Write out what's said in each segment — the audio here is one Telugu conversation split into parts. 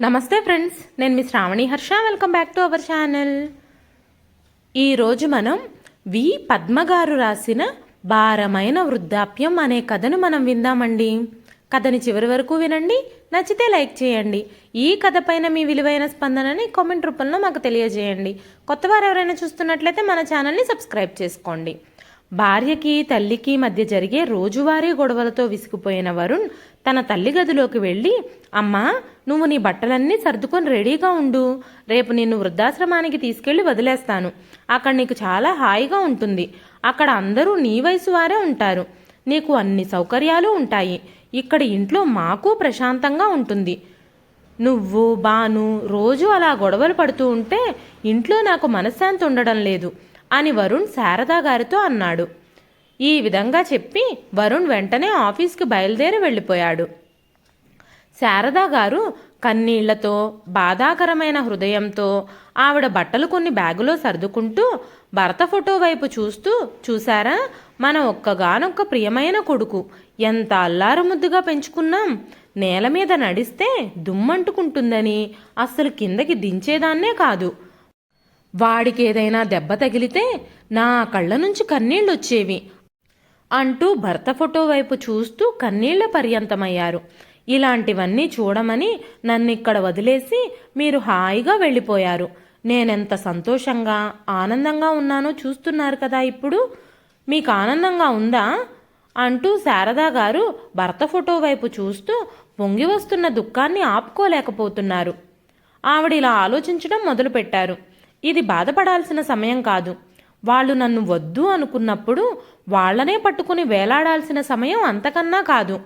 నమస్తే ఫ్రెండ్స్ నేను మీ Shravani Harsha. Welcome back to our channel ఈరోజు మనం వి పద్మగారు రాసిన భారమైన వృద్ధాప్యం అనే కథను మనం విందామండి. కథని చివరి వరకు వినండి నచ్చితే లైక్ చేయండి. ఈ కథ పైన మీ విలువైన స్పందనని కామెంట్ రూపంలో మాకు తెలియజేయండి. కొత్త వారు ఎవరైనా చూస్తున్నట్లయితే మన ఛానల్ని సబ్స్క్రైబ్ చేసుకోండి. భార్యకి తల్లికి మధ్య జరిగే రోజువారీ గొడవలతో విసిగిపోయిన వరుణ్ తన తల్లి గదిలోకి వెళ్ళి అమ్మా నువ్వు నీ బట్టలన్నీ సర్దుకొని రెడీగా ఉండు. రేపు నిన్ను వృద్ధాశ్రమానికి తీసుకెళ్ళి వదిలేస్తాను. అక్కడ నీకు చాలా హాయిగా ఉంటుంది. అక్కడ అందరూ నీ వయసు వారే ఉంటారు. నీకు అన్ని సౌకర్యాలు ఉంటాయి. ఇక్కడ ఇంట్లో మాకు ప్రశాంతంగా ఉంటుంది. నువ్వు బాను రోజు అలా గొడవలు పడుతూ ఉంటే ఇంట్లో నాకు మనశ్శాంతి ఉండడం లేదు అని వరుణ్ శారదా గారితో అన్నాడు. ఈ విధంగా చెప్పి వరుణ్ వెంటనే ఆఫీస్కి బయలుదేరి వెళ్ళిపోయాడు. శారదా గారు కన్నీళ్ళతో బాధాకరమైన హృదయంతో ఆవిడ బట్టలు కొన్ని బ్యాగులో సర్దుకుంటూ భర్త ఫోటో వైపు చూస్తూ చూసారా మన ఒక్కగానొక్క ప్రియమైన కొడుకు. ఎంత అల్లారు ముద్దుగా పెంచుకున్నాం. నేల మీద నడిస్తే దుమ్మంటుకుంటుందని అస్సలు కిందకి దించేదాన్నే కాదు. వాడికి ఏదైనా దెబ్బ తగిలితే నా కళ్ళ నుంచి కన్నీళ్ళు వచ్చేవి అంటూ భర్త ఫోటో వైపు చూస్తూ కన్నీళ్ళ పర్యంతమయ్యారు. ఇలాంటివన్నీ చూడమని నన్ను ఇక్కడ వదిలేసి మీరు హాయిగా వెళ్ళిపోయారు. నేనెంత సంతోషంగా ఆనందంగా ఉన్నానో చూస్తున్నారు కదా ఇప్పుడు. మీకు ఆనందంగా ఉందా? అంటూ శారదా గారు భర్త ఫోటో వైపు చూస్తూ పొంగి వస్తున్న దుఃఖాన్ని ఆపుకోలేకపోతున్నారు. ఆవిడ ఇలా ఆలోచించడం మొదలుపెట్టారు. ఇది బాధపడాల్సిన సమయం కాదు. వాళ్ళు నన్ను వద్దు అనుకున్నప్పుడు వాళ్ళనే పట్టుకుని వేలాడాల్సిన సమయం అంతకన్నా కాదు.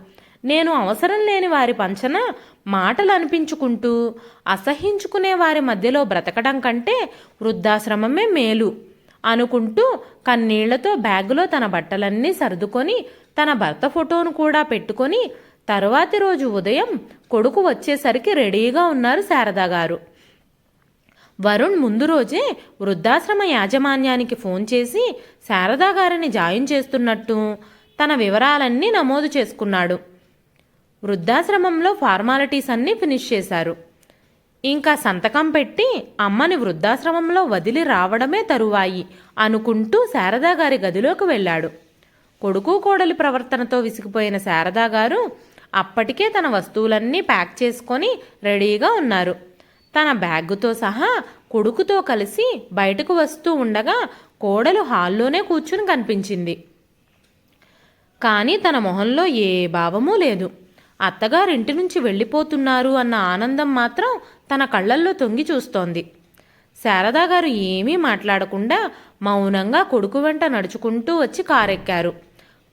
నేను అవసరం లేని వారి పంచన మాటలు అనిపించుకుంటూ అసహించుకునే వారి మధ్యలో బ్రతకడం కంటే వృద్ధాశ్రమమే మేలు అనుకుంటూ కన్నీళ్ళతో బ్యాగులో తన బట్టలన్నీ సర్దుకొని తన భర్త ఫోటోను కూడా పెట్టుకొని తరువాతి రోజు ఉదయం కొడుకు వచ్చేసరికి రెడీగా ఉన్నారు శారదా గారు. వరుణ్ ముందు రోజే వృద్ధాశ్రమ యాజమాన్యానికి ఫోన్ చేసి శారదా గారిని జాయిన్ చేస్తున్నట్టు తన వివరాలన్నీ నమోదు చేసుకున్నాడు. వృద్ధాశ్రమంలో ఫార్మాలిటీస్ అన్నీ ఫినిష్ చేశారు. ఇంకా సంతకం పెట్టి అమ్మని వృద్ధాశ్రమంలో వదిలి రావడమే తరువాయి అనుకుంటూ శారదా గారి గదిలోకి వెళ్ళాడు. కొడుకు కోడలి ప్రవర్తనతో విసిగిపోయిన శారదా గారు అప్పటికే తన వస్తువులన్నీ ప్యాక్ చేసుకొని రెడీగా ఉన్నారు. తన బ్యాగుతో సహా కొడుకుతో కలిసి బయటకు వస్తూ ఉండగా కోడలు హాల్లోనే కూర్చుని కనిపించింది. కానీ తన మొహంలో ఏ భావమూ లేదు. అత్తగారింటి నుంచి వెళ్ళిపోతున్నారు అన్న ఆనందం మాత్రం తన కళ్ళల్లో తొంగి చూస్తోంది. శారదా గారు ఏమీ మాట్లాడకుండా మౌనంగా కొడుకు వెంట నడుచుకుంటూ వచ్చి కారెక్కారు.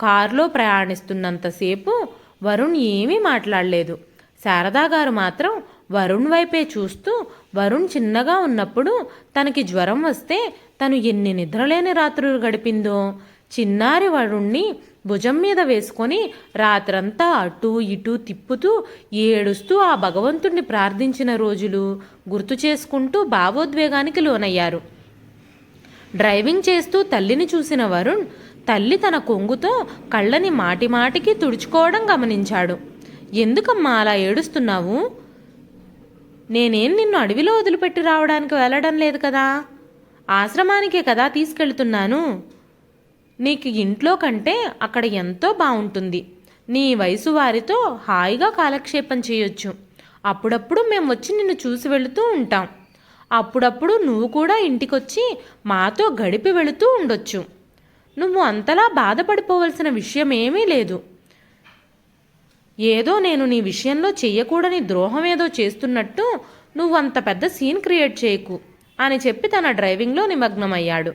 కారులో ప్రయాణిస్తున్నంతసేపు వరుణ్ ఏమీ మాట్లాడలేదు. శారదా గారు మాత్రం వరుణ్ వైపే చూస్తూ వరుణ్ చిన్నగా ఉన్నప్పుడు తనకి జ్వరం వస్తే తను ఎన్ని నిద్రలేని రాత్రులు గడిపిందో. చిన్నారి వరుణ్ణి భుజం మీద వేసుకొని రాత్రంతా అటు ఇటు తిప్పుతూ ఏడుస్తూ ఆ భగవంతుణ్ణి ప్రార్థించిన రోజులు గుర్తు చేసుకుంటూ భావోద్వేగానికి లోనయ్యారు. డ్రైవింగ్ చేస్తూ తల్లిని చూసిన వరుణ్ తల్లి తన కొంగుతో కళ్ళని మాటిమాటికి తుడుచుకోవడం గమనించాడు. ఎందుకమ్మా అలా ఏడుస్తున్నావు? నేనేం నిన్ను అడవిలో వదిలిపెట్టి రావడానికి వెళ్ళడం లేదు కదా? ఆశ్రమానికే కదా తీసుకెళ్తున్నాను. నీకు ఇంట్లో కంటే అక్కడ ఎంతో బాగుంటుంది నీ వయసు వారితో హాయిగా కాలక్షేపం చేయొచ్చు. అప్పుడప్పుడు మేము వచ్చి నిన్ను చూసి వెళుతూ ఉంటాం. అప్పుడప్పుడు నువ్వు కూడా ఇంటికొచ్చి మాతో గడిపి వెళుతూ ఉండొచ్చు. నువ్వు అంతలా బాధపడిపోవలసిన విషయం ఏమీ లేదు. ఏదో నేను నీ విషయంలో చెయ్యకూడని ద్రోహం ఏదో చేస్తున్నట్టు నువ్వు అంత పెద్ద సీన్ క్రియేట్ చేయకు అని చెప్పి తన డ్రైవింగ్లో నిమగ్నమయ్యాడు.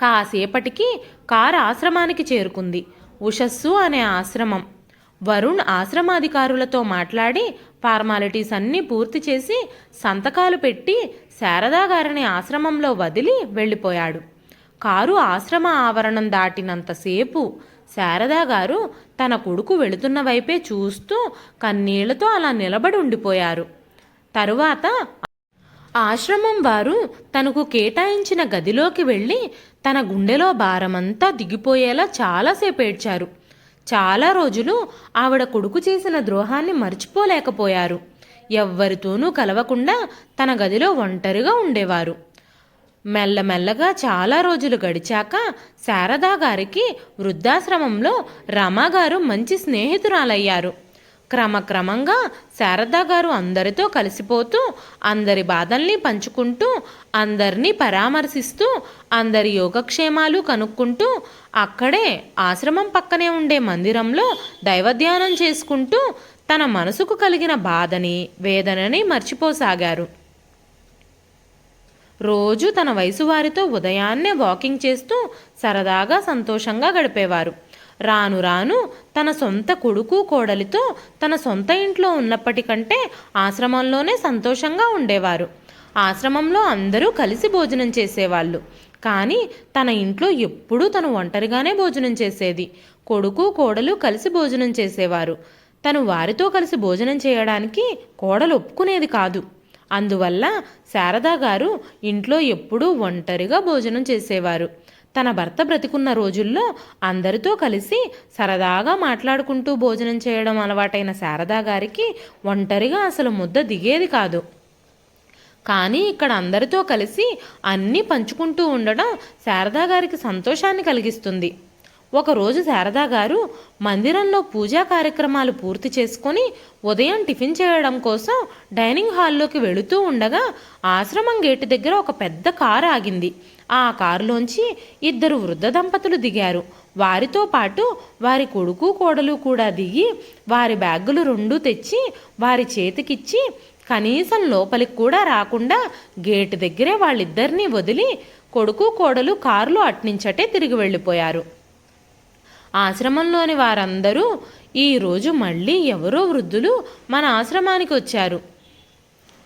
కాసేపటికి కారు ఆశ్రమానికి చేరుకుంది. ఉషస్సు అనే ఆశ్రమం. వరుణ్ ఆశ్రమాధికారులతో మాట్లాడి ఫార్మాలిటీస్ అన్నీ పూర్తి చేసి సంతకాలు పెట్టి శారదా గారిని ఆశ్రమంలో వదిలి వెళ్ళిపోయాడు. కారు ఆశ్రమ ఆవరణం దాటినంతసేపు శారదా గారు తన కొడుకు వెళుతున్న వైపే చూస్తూ కన్నీళ్ళతో అలా నిలబడి ఉండిపోయారు. తరువాత ఆశ్రమం వారు తనకు కేటాయించిన గదిలోకి వెళ్ళి తన గుండెలో భారమంతా దిగిపోయేలా చాలాసేపు ఏడ్చారు. చాలా రోజులు ఆవిడ కొడుకు చేసిన ద్రోహాన్ని మర్చిపోలేకపోయారు. ఎవ్వరితోనూ కలవకుండా తన గదిలో ఒంటరిగా ఉండేవారు. మెల్లమెల్లగా చాలా రోజులు గడిచాక శారదా గారికి వృద్ధాశ్రమంలో రమాగారు మంచి స్నేహితురాలయ్యారు. క్రమక్రమంగా శారదా గారు అందరితో కలిసిపోతూ అందరి బాధల్ని పంచుకుంటూ అందరినీ పరామర్శిస్తూ అందరి యోగక్షేమాలు కనుక్కుంటూ అక్కడే ఆశ్రమం పక్కనే ఉండే మందిరంలో దైవధ్యానం చేసుకుంటూ తన మనసుకు కలిగిన బాధని వేదనని మర్చిపోసాగారు. రోజు తన వయసు వారితో ఉదయాన్నే వాకింగ్ చేస్తూ సరదాగా సంతోషంగా గడిపేవారు. రాను రాను తన సొంత కొడుకు కోడలితో తన సొంత ఇంట్లో ఉన్నప్పటికంటే ఆశ్రమంలోనే సంతోషంగా ఉండేవారు. ఆశ్రమంలో అందరూ కలిసి భోజనం చేసేవాళ్ళు. కానీ తన ఇంట్లో ఎప్పుడూ తను ఒంటరిగానే భోజనం చేసేది. కొడుకు కోడలు కలిసి భోజనం చేసేవారు. తను వారితో కలిసి భోజనం చేయడానికి కోడలు ఒప్పుకునేది కాదు. అందువల్ల శారదా గారు ఇంట్లో ఎప్పుడూ ఒంటరిగా భోజనం చేసేవారు. తన భర్త బ్రతికున్న రోజుల్లో అందరితో కలిసి సరదాగా మాట్లాడుకుంటూ భోజనం చేయడం అలవాటైన శారదా గారికి ఒంటరిగా అసలు ముద్ద దిగేది కాదు. కానీ ఇక్కడ అందరితో కలిసి అన్నీ పంచుకుంటూ ఉండడం శారదా గారికి సంతోషాన్ని కలిగిస్తుంది. ఒకరోజు శారదా గారు మందిరంలో పూజా కార్యక్రమాలు పూర్తి చేసుకొని ఉదయం టిఫిన్ చేయడం కోసం డైనింగ్ హాల్లోకి వెళుతూ ఉండగా ఆశ్రమం గేటు దగ్గర ఒక పెద్ద కారు ఆగింది. ఆ కారులోంచి ఇద్దరు వృద్ధ దంపతులు దిగారు. వారితో పాటు వారి కొడుకు కోడలు కూడా దిగి వారి బ్యాగులు రెండు తెచ్చి వారి చేతికిచ్చి కనీసం లోపలికి కూడా రాకుండా గేటు దగ్గరే వాళ్ళిద్దరినీ వదిలి కొడుకు కోడలు కారులో అట్నించటే తిరిగి వెళ్ళిపోయారు. ఆశ్రమంలోని వారందరూ ఈరోజు మళ్ళీ ఎవరో వృద్ధులు మన ఆశ్రమానికి వచ్చారు.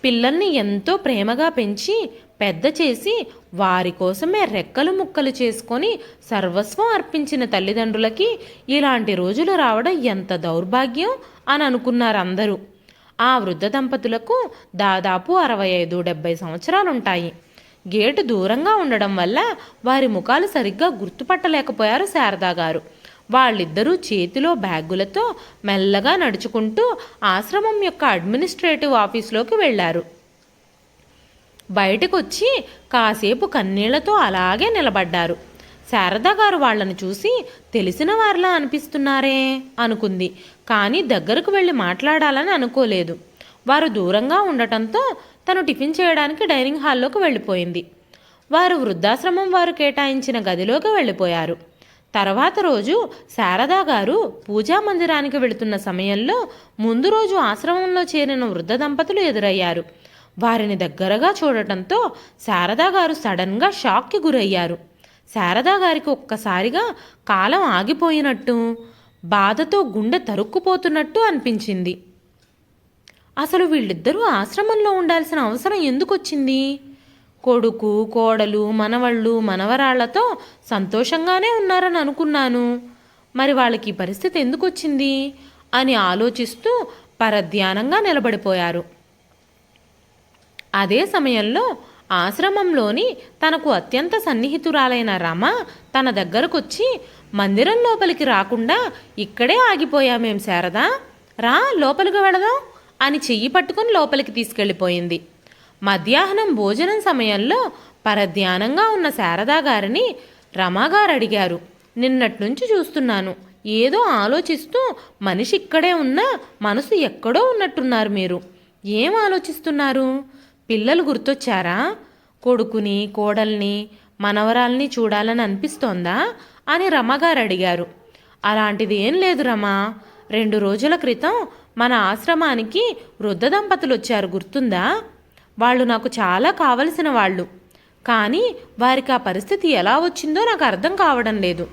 పిల్లల్ని ఎంతో ప్రేమగా పెంచి పెద్ద చేసి వారి కోసమే రెక్కలు ముక్కలు చేసుకొని సర్వస్వం అర్పించిన తల్లిదండ్రులకి ఇలాంటి రోజులు రావడం ఎంత దౌర్భాగ్యం అని అనుకున్నారు అందరూ ఆ వృద్ధ దంపతులకు దాదాపు అరవై ఐదు డెబ్బై సంవత్సరాలుంటాయి. గేటు దూరంగా ఉండడం వల్ల వారి ముఖాలు సరిగ్గా గుర్తుపట్టలేకపోయారు శారదా గారు. వాళ్ళిద్దరూ చేతిలో బ్యాగులతో మెల్లగా నడుచుకుంటూ ఆశ్రమం యొక్క అడ్మినిస్ట్రేటివ్ ఆఫీస్లోకి వెళ్ళారు. బయటకొచ్చి కాసేపు కన్నీళ్ళతో అలాగే నిలబడ్డారు. శారదా గారు వాళ్ళని చూసి తెలిసిన వారిలా అనిపిస్తున్నారే అనుకుంది. కానీ దగ్గరకు వెళ్ళి మాట్లాడాలని అనుకోలేదు. వారు దూరంగా ఉండటంతో తను టిఫిన్ చేయడానికి డైనింగ్ హాల్లోకి వెళ్ళిపోయింది. వారు వృద్ధాశ్రమం వారు కేటాయించిన గదిలోకి వెళ్ళిపోయారు. తర్వాత రోజు శారదా గారు పూజా మందిరానికి వెళుతున్న సమయంలో ముందు రోజు ఆశ్రమంలో చేరిన వృద్ధ దంపతులు ఎదురయ్యారు. వారిని దగ్గరగా చూడటంతో శారదా గారు సడన్గా షాక్కి గురయ్యారు. శారదా గారికి ఒక్కసారిగా కాలం ఆగిపోయినట్టు బాధతో గుండె తరుక్కుపోతున్నట్టు అనిపించింది. అసలు వీళ్ళిద్దరూ ఆశ్రమంలో ఉండాల్సిన అవసరం ఎందుకొచ్చింది? కొడుకు కోడలు మనవళ్ళు మనవరాళ్ళతో సంతోషంగానే ఉన్నారని అనుకున్నాను. మరి వాళ్ళకి ఈ పరిస్థితి ఎందుకు వచ్చింది అని ఆలోచిస్తూ పరధ్యానంగా నిలబడిపోయారు. అదే సమయంలో ఆశ్రమంలోని తనకు అత్యంత సన్నిహితురాలైన రమ తన దగ్గరకొచ్చి మందిరం లోపలికి రాకుండా ఇక్కడే ఆగిపోయామేం శారదా? రా లోపలికి వెళదాం అని చెయ్యి పట్టుకుని లోపలికి తీసుకెళ్ళిపోయింది. మధ్యాహ్నం భోజనం సమయంలో పరధ్యానంగా ఉన్న శారదా గారిని రమాగారు అడిగారు. నిన్నటి నుంచి చూస్తున్నాను. ఏదో ఆలోచిస్తూ మనిషి ఇక్కడే ఉన్నా మనసు ఎక్కడో ఉన్నట్టున్నారు మీరు. ఏం ఆలోచిస్తున్నారు? పిల్లలు గుర్తొచ్చారా? కొడుకుని కోడల్ని మనవరాల్ని చూడాలని అనిపిస్తోందా? అని రమగారు అడిగారు. అలాంటిది ఏం లేదు రమా. రెండు రోజుల క్రితం మన ఆశ్రమానికి వృద్ధ దంపతులు వచ్చారు. గుర్తుందా? వాళ్ళు నాకు చాలా కావలసిన వాళ్ళు. కానీ వారికి ఆ పరిస్థితి ఎలా వచ్చిందో నాకు అర్థం కావడం లేదు.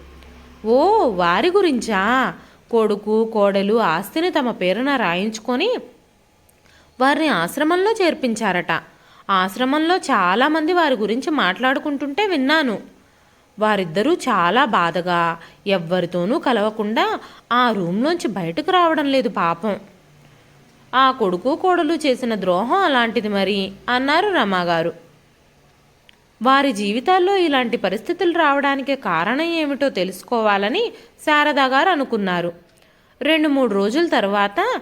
ఓ వారి గురించా? కొడుకు కోడలు ఆస్తిని తమ పేరున రాయించుకొని వారిని ఆశ్రమంలో చేర్పించారట. ఆశ్రమంలో చాలామంది వారి గురించి మాట్లాడుకుంటుంటే విన్నాను. వారిద్దరూ చాలా బాధగా ఎవ్వరితోనూ కలవకుండా ఆ రూమ్లోంచి బయటకు రావడం లేదు పాపం. ఆ కొడుకు కోడలు చేసిన ద్రోహం అలాంటిది మరి అన్నారు రమాగారు. వారి జీవితాల్లో ఇలాంటి పరిస్థితులు రావడానికి కారణం ఏమిటో తెలుసుకోవాలని శారదా గారు అనుకున్నారు. రెండు మూడు రోజుల తర్వాత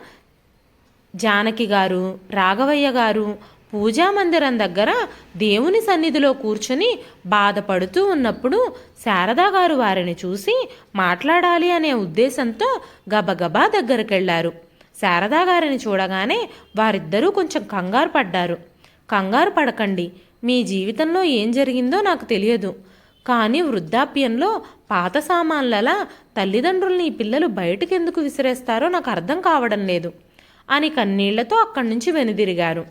జానకి గారు రాఘవయ్య గారు పూజా మందిరం దగ్గర దేవుని సన్నిధిలో కూర్చుని బాధపడుతూ ఉన్నప్పుడు శారదా గారు వారిని చూసి మాట్లాడాలి అనే ఉద్దేశంతో గబగబా దగ్గరికెళ్ళారు. శారదా గారిని చూడగానే వారిద్దరూ కొంచెం కంగారు పడ్డారు. కంగారు పడకండి. మీ జీవితంలో ఏం జరిగిందో నాకు తెలియదు. కానీ వృద్ధాప్యంలో పాత సామాన్లలా తల్లిదండ్రుల్ని ఈ పిల్లలు బయటకెందుకు విసిరేస్తారో నాకు అర్థం కావడం లేదు అని కన్నీళ్ళతో అక్కడి నుంచి వెనుదిరిగారు.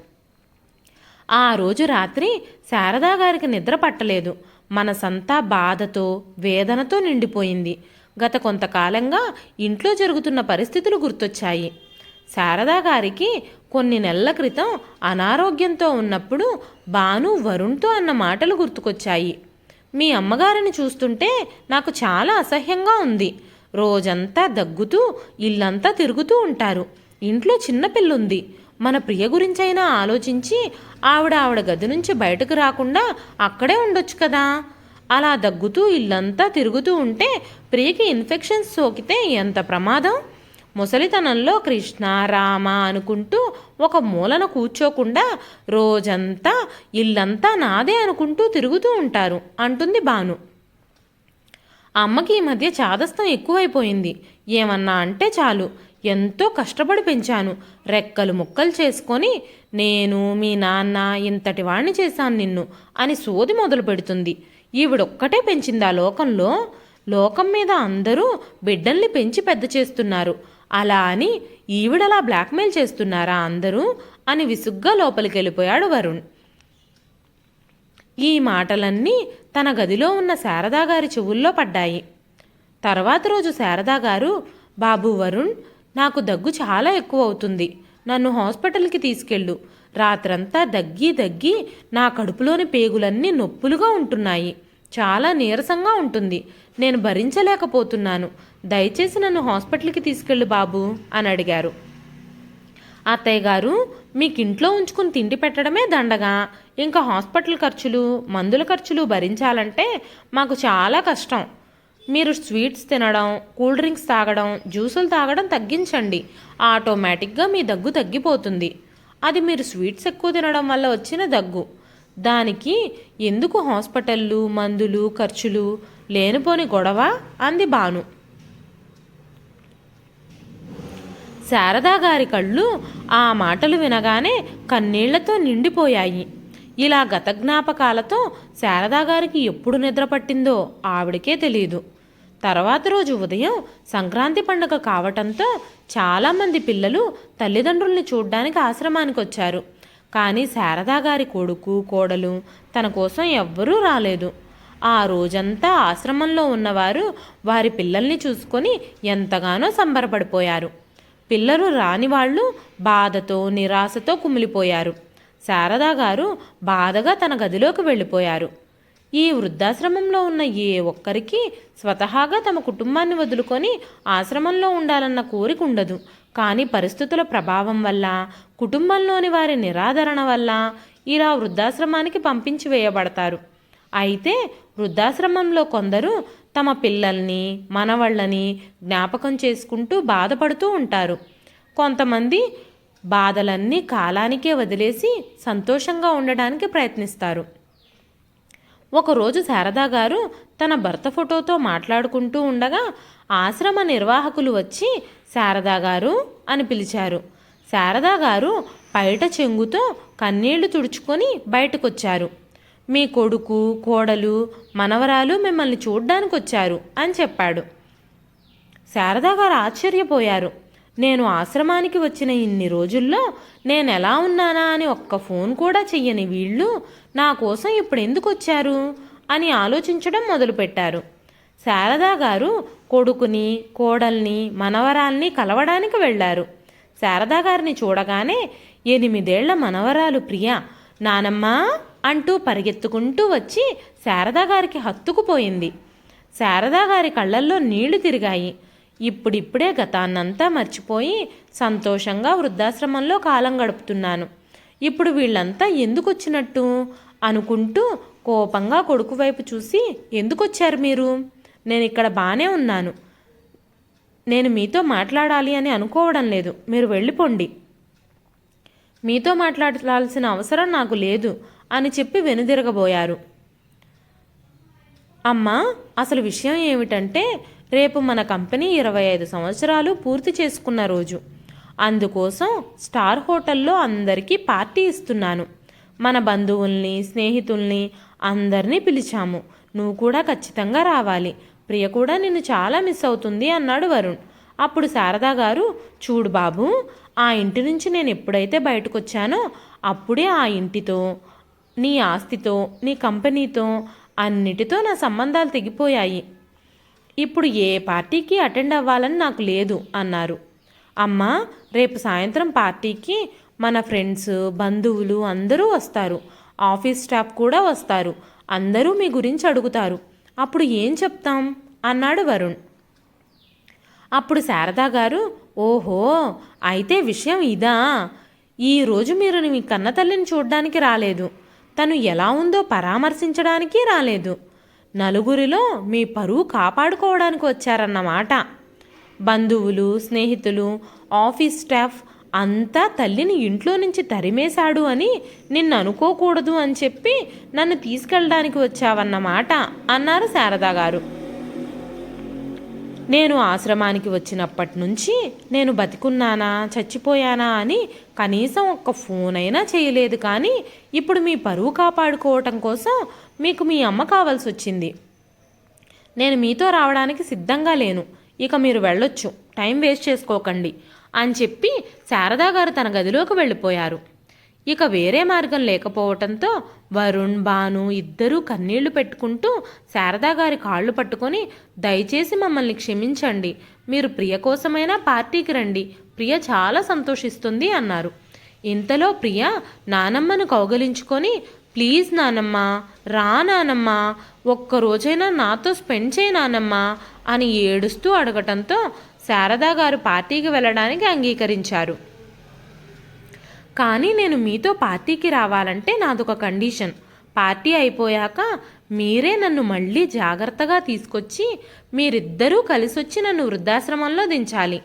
ఆ రోజు రాత్రి శారదా గారికి నిద్ర పట్టలేదు. మనసంతా బాధతో వేదనతో నిండిపోయింది. గత కొంతకాలంగా ఇంట్లో జరుగుతున్న పరిస్థితులు గుర్తొచ్చాయి. శారదా గారికి కొన్ని నెలల క్రితం అనారోగ్యంతో ఉన్నప్పుడు బాను వరుణ్తో అన్న మాటలు గుర్తుకొచ్చాయి. మీ అమ్మగారిని చూస్తుంటే నాకు చాలా అసహ్యంగా ఉంది. రోజంతా దగ్గుతూ ఇల్లంతా తిరుగుతూ ఉంటారు. ఇంట్లో చిన్నపిల్లుంది మన ప్రియ గురించైనా ఆలోచించి ఆవిడ ఆవిడ గది నుంచి బయటకు రాకుండా అక్కడే ఉండొచ్చు కదా. అలా దగ్గుతూ ఇల్లంతా తిరుగుతూ ఉంటే ప్రియకి ఇన్ఫెక్షన్స్ సోకితే ఎంత ప్రమాదం? ముసలితనంలో కృష్ణ రామ అనుకుంటూ ఒక మూలన కూర్చోకుండా రోజంతా ఇల్లంతా నాదే అనుకుంటూ తిరుగుతూ ఉంటారు అంటుంది బాను అమ్మకి ఈ మధ్య చాదస్తం ఎక్కువైపోయింది. ఏమన్నా అంటే చాలు. ఎంతో కష్టపడి పెంచాను. రెక్కలు ముక్కలు చేసుకొని నేను మీ నాన్న ఇంతటి వాణ్ణి చేశాను నిన్ను అని సోది మొదలు పెడుతుంది ఈవిడొక్కటే పెంచింది ఆ లోకంలో లోకం మీద అందరూ బిడ్డల్ని పెంచి పెద్ద చేస్తున్నారు. అలా అని ఈవిడలా బ్లాక్మెయిల్ చేస్తున్నారా అందరూ అని విసుగ్గా లోపలికి వెళ్ళిపోయాడు వరుణ్. ఈ మాటలన్నీ తన గదిలో ఉన్న శారదా గారి చెవుల్లో పడ్డాయి. తర్వాత రోజు శారదా గారు బాబు వరుణ్ నాకు దగ్గు చాలా ఎక్కువ అవుతుంది నన్ను హాస్పిటల్కి తీసుకెళ్ళు. రాత్రంతా దగ్గి దగ్గి నా కడుపులోని పేగులన్నీ నొప్పులుగా ఉంటున్నాయి. చాలా నీరసంగా ఉంటుంది. నేను భరించలేకపోతున్నాను. దయచేసి నన్ను హాస్పిటల్కి తీసుకెళ్ళు బాబు అని అడిగారు. అత్తయ్య గారు మీకు ఇంట్లో ఉంచుకుని తిండి పెట్టడమే దండగా. ఇంకా హాస్పిటల్ ఖర్చులు మందుల ఖర్చులు భరించాలంటే మాకు చాలా కష్టం. మీరు స్వీట్స్ తినడం కూల్ డ్రింక్స్ తాగడం జ్యూసులు తాగడం తగ్గించండి. ఆటోమేటిక్గా మీ దగ్గు తగ్గిపోతుంది. అది మీరు స్వీట్స్ ఎక్కువ తినడం వల్ల వచ్చిన దగ్గు. దానికి ఎందుకు హాస్పిటళ్ళు మందులు ఖర్చులు లేనిపోని గొడవ? అంది బాను శారదా గారి కళ్ళు ఆ మాటలు వినగానే కన్నీళ్ళతో నిండిపోయాయి. ఇలా గత జ్ఞాపకాలతో శారదా గారికి ఎప్పుడు నిద్ర పట్టిందో ఆవిడకే తెలియదు తర్వాత రోజు ఉదయం సంక్రాంతి పండుగ కావటంతో చాలామంది పిల్లలు తల్లిదండ్రుల్ని చూడ్డానికి ఆశ్రమానికి వచ్చారు కానీ శారదా గారి కొడుకు కోడలు తన కోసం ఎవ్వరూ రాలేదు. ఆ రోజంతా ఆశ్రమంలో ఉన్నవారు వారి పిల్లల్ని చూసుకొని ఎంతగానో సంబరపడిపోయారు. పిల్లలు రాని వాళ్ళు బాధతో నిరాశతో కుమిలిపోయారు. శారదా గారు బాధగా తన గదిలోకి వెళ్ళిపోయారు. ఈ వృద్ధాశ్రమంలో ఉన్న ఏ ఒక్కరికి స్వతహాగా తమ కుటుంబాన్ని వదులుకొని ఆశ్రమంలో ఉండాలన్న కోరిక ఉండదు. కానీ పరిస్థితుల ప్రభావం వల్ల కుటుంబంలోని వారి నిరాదరణ వల్ల ఇలా వృద్ధాశ్రమానికి పంపించి వేయబడతారు. అయితే వృద్ధాశ్రమంలో కొందరు తమ పిల్లల్ని మనవళ్ళని జ్ఞాపకం చేసుకుంటూ బాధపడుతూ ఉంటారు. కొంతమంది బాధలన్నీ కాలానికే వదిలేసి సంతోషంగా ఉండడానికి ప్రయత్నిస్తారు. ఒకరోజు శారదా గారు తన భర్త ఫోటోతో మాట్లాడుకుంటూ ఉండగా ఆశ్రమ నిర్వాహకులు వచ్చి శారదా గారు అని పిలిచారు. శారదా గారు పైట చెంగుతో కన్నీళ్ళు తుడుచుకొని బయటకొచ్చారు. మీ కొడుకు కోడలు మనవరాలు మిమ్మల్ని చూడ్డానికి వచ్చారు అని చెప్పాడు. శారదా గారు ఆశ్చర్యపోయారు. నేను ఆశ్రమానికి వచ్చిన ఇన్ని రోజుల్లో నేను ఎలా ఉన్నానా అని ఒక్క ఫోన్ కూడా చెయ్యని వీళ్ళు నా కోసం ఇప్పుడు ఎందుకు వచ్చారు అని ఆలోచించడం మొదలుపెట్టారు. శారదా గారు కొడుకుని కోడల్ని మనవరాల్ని కలవడానికి వెళ్ళారు. శారదా గారిని చూడగానే ఎనిమిదేళ్ళ మనవరాలు ప్రియ నానమ్మ అంటూ పరిగెత్తుకుంటూ వచ్చి శారదా గారికి హత్తుకుపోయింది. శారదా గారి కళ్ళల్లో నీళ్ళు తిరిగాయి. ఇప్పుడిప్పుడే గతాన్నంతా మర్చిపోయి సంతోషంగా వృద్ధాశ్రమంలో కాలం గడుపుతున్నాను. ఇప్పుడు వీళ్ళంతా ఎందుకు వచ్చినట్టు అనుకుంటూ కోపంగా కొడుకు వైపు చూసి ఎందుకు వచ్చారు మీరు? నేను ఇక్కడ బాగానే ఉన్నాను. నేను మీతో మాట్లాడాలి అని అనుకోవడం లేదు. మీరు వెళ్ళిపోండి. మీతో మాట్లాడాల్సిన అవసరం నాకు లేదు అని చెప్పి వెనుదిరగబోయారు. అమ్మా అసలు విషయం ఏమిటంటే రేపు మన కంపెనీ ఇరవై ఐదు సంవత్సరాలు పూర్తి చేసుకున్న రోజు. అందుకోసం స్టార్ హోటల్లో అందరికీ పార్టీ ఇస్తున్నాను. మన బంధువుల్ని స్నేహితుల్ని అందరినీ పిలిచాము. నువ్వు కూడా ఖచ్చితంగా రావాలి. ప్రియ కూడా నిన్ను చాలా మిస్ అవుతుంది అన్నాడు వరుణ్. అప్పుడు శారదా గారు చూడు బాబు ఆ ఇంటి నుంచి నేను ఎప్పుడైతే బయటకు వచ్చానో అప్పుడే ఆ ఇంటితో నీ ఆస్తితో నీ కంపెనీతో అన్నిటితో నా సంబంధాలు తెగిపోయాయి. ఇప్పుడు ఏ పార్టీకి అటెండ్ అవ్వాలని నాకు లేదు అన్నారు. అమ్మా రేపు సాయంత్రం పార్టీకి మన ఫ్రెండ్స్ బంధువులు అందరూ వస్తారు. ఆఫీస్ స్టాఫ్ కూడా వస్తారు. అందరూ మీ గురించి అడుగుతారు. అప్పుడు ఏం చెప్తాం? అన్నాడు వరుణ్. అప్పుడు శారదా గారు ఓహో అయితే విషయం ఇదా? ఈరోజు మీరు మీ కన్నతల్లిని చూడడానికి రాలేదు. తను ఎలా ఉందో పరామర్శించడానికి రాలేదు. నలుగురిలో మీ పరువు కాపాడుకోవడానికి వచ్చారన్నమాట. బంధువులు స్నేహితులు ఆఫీస్ స్టాఫ్ అంతా తల్లిని ఇంట్లో నుంచి తరిమేశాడు అని నిన్ను అనుకోకూడదు అని చెప్పి నన్ను తీసుకెళ్ళడానికి వచ్చావన్నమాట అన్నారు శారదా గారు. నేను ఆశ్రమానికి వచ్చినప్పటి నుంచి నేను బతికున్నానా చచ్చిపోయానా అని కనీసం ఒక్క ఫోన్ అయినా చేయలేదు కానీ ఇప్పుడు మీ పరువు కాపాడుకోవటం కోసం మీకు మీ అమ్మ కావాల్సి వచ్చింది నేను మీతో రావడానికి సిద్ధంగా లేను. ఇక మీరు వెళ్ళొచ్చు. టైం వేస్ట్ చేసుకోకండి అని చెప్పి శారదా గారు తన గదిలోకి వెళ్ళిపోయారు. ఇక వేరే మార్గం లేకపోవటంతో వరుణ్ భాను ఇద్దరూ కన్నీళ్ళు పెట్టుకుంటూ శారదా గారి కాళ్ళు పట్టుకొని దయచేసి మమ్మల్ని క్షమించండి. మీరు ప్రియ కోసమైనా పార్టీకి రండి. ప్రియ చాలా సంతోషిస్తుంది అన్నారు. ఇంతలో ప్రియ నానమ్మను కౌగలించుకొని ప్లీజ్ నానమ్మ రా నానమ్మ ఒక్క రోజైనా నాతో స్పెండ్ చేయి నానమ్మ అని ఏడుస్తూ అడగటంతో శారదా గారు పార్టీకి వెళ్ళడానికి అంగీకరించారు. కానీ నేను మీతో పార్టీకి రావాలంటే నాదొక కండిషన్. పార్టీ అయిపోయాక మీరే నన్ను మళ్ళీ జాగ్రత్తగా తీసుకొచ్చి మీరిద్దరూ కలిసొచ్చి నన్ను వృద్ధాశ్రమంలో దించాలి.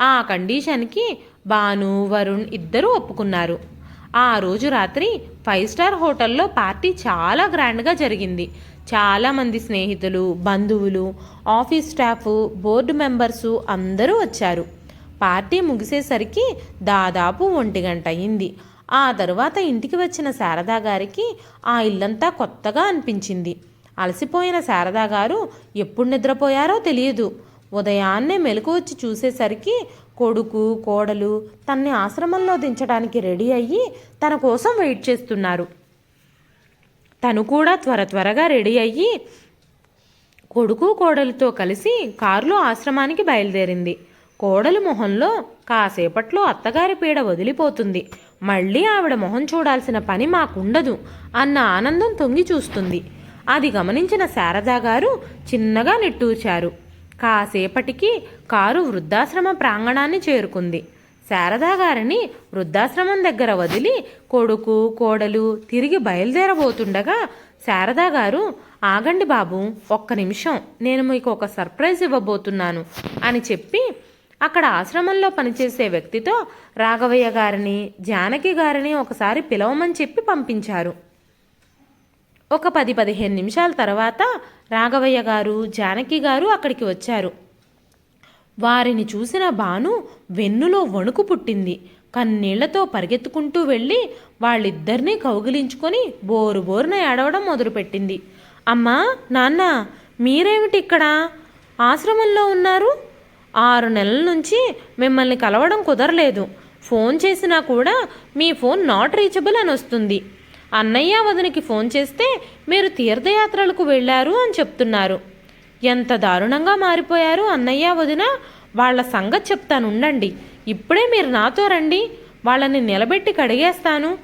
ఆ కండిషన్కి భాను వరుణ్ ఇద్దరూ ఒప్పుకున్నారు. ఆ రోజు రాత్రి ఫైవ్ స్టార్ హోటల్లో పార్టీ చాలా గ్రాండ్గా జరిగింది. చాలామంది స్నేహితులు బంధువులు ఆఫీస్ స్టాఫ్ బోర్డు మెంబర్సు అందరూ వచ్చారు. పార్టీ ముగిసేసరికి దాదాపు ఒంటి గంట అయింది. ఆ తరువాత ఇంటికి వచ్చిన శారదా గారికి ఆ ఇల్లంతా కొత్తగా అనిపించింది. అలసిపోయిన శారదా గారు ఎప్పుడు నిద్రపోయారో తెలియదు. ఉదయాన్నే మెలకు వచ్చి చూసేసరికి కొడుకు కోడలు తన్ని ఆశ్రమంలో దించడానికి రెడీ అయ్యి తన కోసం వెయిట్ చేస్తున్నారు. తను కూడా త్వర త్వరగా రెడీ అయ్యి కొడుకు కోడలతో కలిసి కారులో ఆశ్రమానికి బయలుదేరింది. కోడలు మొహంలో కాసేపట్లో అత్తగారి పీడ వదిలిపోతుంది. మళ్ళీ ఆవిడ మొహం చూడాల్సిన పని మాకుండదు అన్న ఆనందం తొంగి చూస్తుంది. అది గమనించిన శారదా గారు చిన్నగా నిట్టూర్చారు. కాసేపటికి కారు వృద్ధాశ్రమ ప్రాంగణాన్ని చేరుకుంది. శారదా గారిని వృద్ధాశ్రమం దగ్గర వదిలి కొడుకు కోడలు తిరిగి బయలుదేరబోతుండగా శారదా గారు ఆగండి బాబు ఒక్క నిమిషం నేను మీకు ఒక సర్ప్రైజ్ ఇవ్వబోతున్నాను అని చెప్పి అక్కడ ఆశ్రమంలో పనిచేసే వ్యక్తితో రాఘవయ్య గారిని జానకి గారిని ఒకసారి పిలవమని చెప్పి పంపించారు. ఒక పది పదిహేను నిమిషాల తర్వాత రాఘవయ్య గారు జానకి గారు అక్కడికి వచ్చారు. వారిని చూసిన భాను వెన్నులో వణుకు పుట్టింది. కన్నీళ్ళతో పరిగెత్తుకుంటూ వెళ్ళి వాళ్ళిద్దరినీ కౌగిలించుకొని బోరు బోరున ఏడవడం మొదలుపెట్టింది. అమ్మా నాన్న మీరేమిటి ఇక్కడ? ఆశ్రమంలో ఉన్నారు? ఆరు నెలల నుంచి మిమ్మల్ని కలవడం కుదరలేదు. ఫోన్ చేసినా కూడా మీ ఫోన్ నాట్ రీచబుల్ అని వస్తుంది. అన్నయ్య వదినకి ఫోన్ చేస్తే మీరు తీర్థయాత్రలకు వెళ్ళారు అని చెప్తున్నారు. ఎంత దారుణంగా మారిపోయారు అన్నయ్య వదిన? వాళ్ళ సంగతి చెప్తాను ఉండండి. ఇప్పుడే మీరు నాతో రండి. వాళ్ళని నిలబెట్టి కడిగేస్తాను.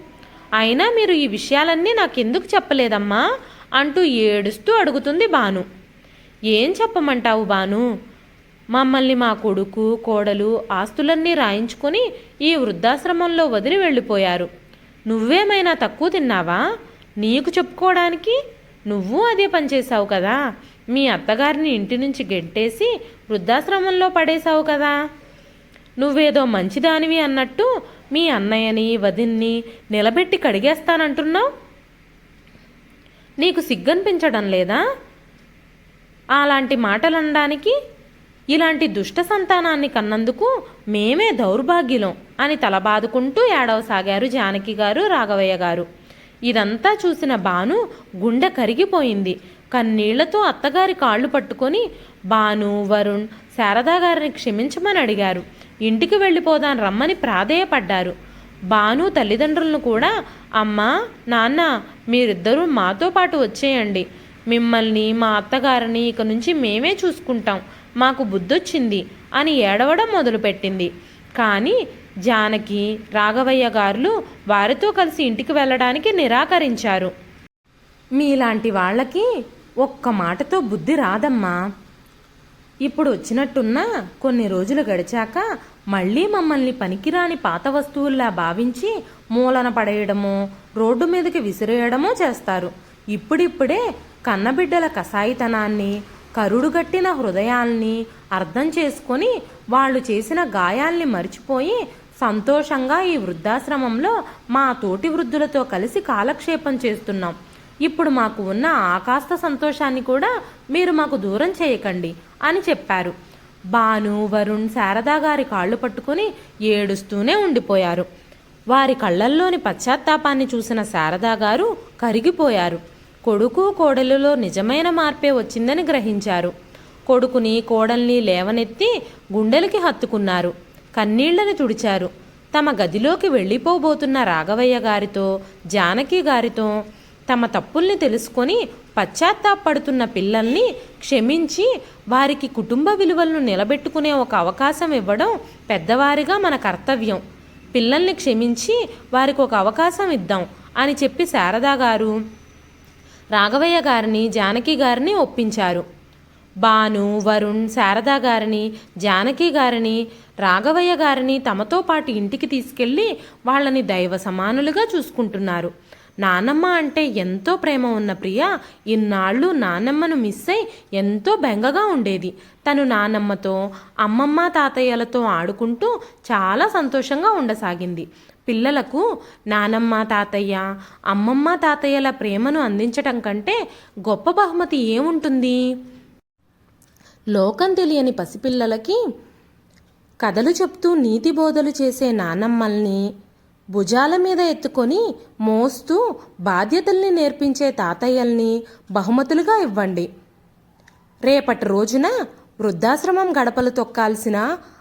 అయినా మీరు ఈ విషయాలన్నీ నాకెందుకు చెప్పలేదమ్మా? అంటూ ఏడుస్తూ అడుగుతుంది బాను ఏం చెప్పమంటావు బాను మమ్మల్ని మా కొడుకు కోడలు ఆస్తులన్నీ రాయించుకొని ఈ వృద్ధాశ్రమంలో వదిలి వెళ్ళిపోయారు. నువ్వేమైనా తక్కువ తిన్నావా? నీకు చెప్పుకోవడానికి నువ్వు అదే పనిచేశావు కదా. మీ అత్తగారిని ఇంటి నుంచి గెట్టేసి వృద్ధాశ్రమంలో పడేశావు కదా. నువ్వేదో మంచిదానివి అన్నట్టు మీ అన్నయ్యని వదిన్ని నిలబెట్టి కడిగేస్తానంటున్నావు? నీకు సిగ్గనిపించడం లేదా? అలాంటి మాటలు అనడానికి ఇలాంటి దుష్ట సంతానాన్ని కన్నందుకు మేమే దౌర్భాగ్యులం అని తలబాదుకుంటూ ఏడవసాగారు జానకి గారు రాఘవయ్య గారు. ఇదంతా చూసిన బాను గుండె కరిగిపోయింది. కన్నీళ్ళతో అత్తగారి కాళ్ళు పట్టుకొని బాను వరుణ్ శారదా గారిని క్షమించమని అడిగారు. ఇంటికి వెళ్ళిపోదాం రమ్మని ప్రాధేయపడ్డారు. బాను తల్లిదండ్రులను కూడా అమ్మా నాన్న మీరిద్దరూ మాతో పాటు వచ్చేయండి. మిమ్మల్ని మా అత్తగారిని ఇక నుంచి మేమే చూసుకుంటాం. మాకు బుద్ధొచ్చింది అని ఏడవడం మొదలుపెట్టింది. కానీ జానకి రాఘవయ్య గారులు వారితో కలిసి ఇంటికి వెళ్ళడానికి నిరాకరించారు. మీలాంటి వాళ్ళకి ఒక్క మాటతో బుద్ధి రాదమ్మా. ఇప్పుడు వచ్చినట్టున్నా కొన్ని రోజులు గడిచాక మళ్ళీ మమ్మల్ని పనికిరాని పాత వస్తువుల్లా భావించి మూలన పడేయడమో రోడ్డు మీదకి విసిరేయడమో చేస్తారు. ఇప్పుడిప్పుడే కన్నబిడ్డల కసాయితనాన్ని కరుడుగట్టిన హృదయాల్ని అర్థం చేసుకొని వాళ్ళు చేసిన గాయాల్ని మర్చిపోయి సంతోషంగా ఈ వృద్ధాశ్రమంలో మా తోటి వృద్ధులతో కలిసి కాలక్షేపం చేస్తున్నాం. ఇప్పుడు మాకు ఉన్న ఆకాస్త సంతోషాన్ని కూడా మీరు మాకు దూరం చేయకండి అని చెప్పారు. భాను వరుణ్ శారదా గారి కాళ్ళు పట్టుకుని ఏడుస్తూనే ఉండిపోయారు. వారి కళ్ళల్లోని పశ్చాత్తాపాన్ని చూసిన శారదా గారు కరిగిపోయారు. కొడుకు కోడలులో నిజమైన మార్పే వచ్చిందని గ్రహించారు. కొడుకుని కోడల్ని లేవనెత్తి గుండెలకి హత్తుకున్నారు. కన్నీళ్ళను తుడిచారు. తమ గదిలోకి వెళ్ళిపోబోతున్న రాఘవయ్య గారితో జానకి గారితో తమ తప్పుల్ని తెలుసుకొని పశ్చాత్తాపడుతున్న పిల్లల్ని క్షమించి వారికి కుటుంబ విలువలను నిలబెట్టుకునే ఒక అవకాశం ఇవ్వడం పెద్దవారిగా మన కర్తవ్యం. పిల్లల్ని క్షమించి వారికి ఒక అవకాశం ఇద్దాం అని చెప్పి శారదా గారు రాఘవయ్య గారిని జానకి గారిని ఒప్పించారు. భాను వరుణ్ శారదా గారిని జానకి గారిని రాఘవయ్య గారిని తమతో పాటు ఇంటికి తీసుకెళ్ళి వాళ్ళని దైవ సమానులుగా చూసుకుంటున్నారు. నానమ్మ అంటే ఎంతో ప్రేమ ఉన్న ప్రియ. ఇన్నాళ్ళు నానమ్మను మిస్ అయి ఎంతో బెంగగా ఉండేది. తను నానమ్మతో అమ్మమ్మ తాతయ్యలతో ఆడుకుంటూ చాలా సంతోషంగా ఉండసాగింది. పిల్లలకు నానమ్మ తాతయ్య అమ్మమ్మ తాతయ్యల ప్రేమను అందించటం కంటే గొప్ప బహుమతి ఏముంటుంది? లోకం తెలియని పసిపిల్లలకి కథలు చెప్తూ నీతి బోధలు చేసే నానమ్మల్ని భుజాల మీద ఎత్తుకొని మోస్తూ బాధ్యతల్ని నేర్పించే తాతయ్యల్ని బహుమతులుగా ఇవ్వండి. రేపటి రోజున వృద్ధాశ్రమం గడపలు తొక్కాల్సిన